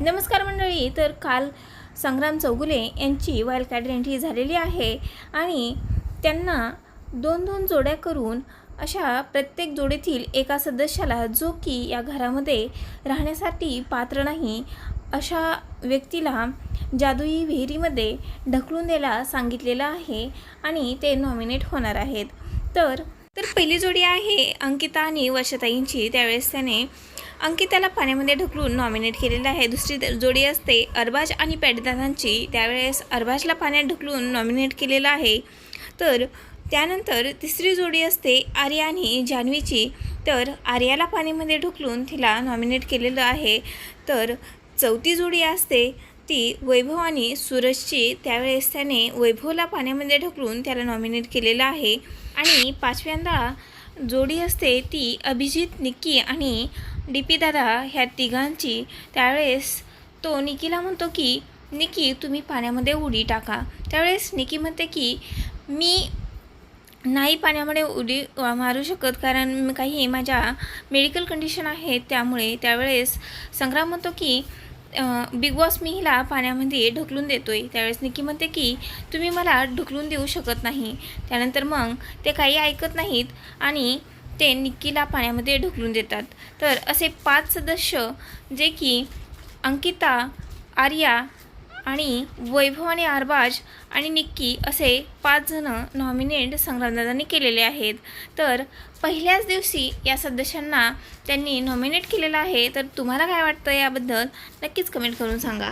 नमस्कार मंडळी तर काल संग्राम चौगुले यांची वाईल्ड कार्ड एंट्री झालेली आहे आणि त्यांना दोन दोन जोड्या करून अशा प्रत्येक जोडीतील एका सदस्याला जो की या घरामध्ये राहण्यासाठी पात्र नाही अशा व्यक्तीला जादुई विहिरीमध्ये ढकलून द्यायला सांगितलेलं आहे आणि ते नॉमिनेट होणार आहेत. तर तर पहिली जोडी आहे अंकिता आणि वर्षताईंची. त्यावेळेस त्याने अंकिताला पाण्यामध्ये ढकलून नॉमिनेट केलेलं आहे. दुसरी जोडी असते अरबाज आणि पॅडदादांची त्यावेळेस अरबाजला पाण्यात ढकलून नॉमिनेट केलेलं आहे. तर त्यानंतर तिसरी जोडी असते आर्या आणि जान्हवीची तर आर्याला पाण्यामध्ये ढकलून तिला नॉमिनेट केलेलं आहे. तर चौथी जोडी असते ती वैभव आणि सूरजची त्यावेळेस त्याने वैभवला पाण्यामध्ये ढकलून त्याला नॉमिनेट केलेलं आहे. आणि पाचव्यांदा जोडी असते ती अभिजित निक्की आणि डी पी दादा ह्या तिघांची. त्यावेळेस तो निकीला म्हणतो की निकी तुम्ही पाण्यामध्ये उडी टाका. त्यावेळेस निकी म्हणते की मी नाही पाण्यामध्ये उडी मारू शकत कारण काही माझ्या मेडिकल कंडिशन आहे त्यामुळे. त्यावेळेस संग्राम म्हणतो की बिग बॉस मी हिला पाण्यामध्ये ढकलून देतो आहे त्यावेळेस निकी म्हणते की तुम्ही मला ढकलून देऊ शकत नाही. त्यानंतर मग ते काही ऐकत नाहीत आणि ते निक्कीला पाण्यामध्ये ढकलून देतात. तर असे पाच सदस्य जे की अंकिता आर्या आणि वैभव आणि आरबाज आणि निक्की असे पाच जण नॉमिनेट संग्रामदादांनी केलेले आहेत. तर पहिल्याच दिवशी या सदस्यांना त्यांनी नॉमिनेट केलेलं आहे. तर तुम्हाला काय वाटतं याबद्दल नक्कीच कमेंट करून सांगा.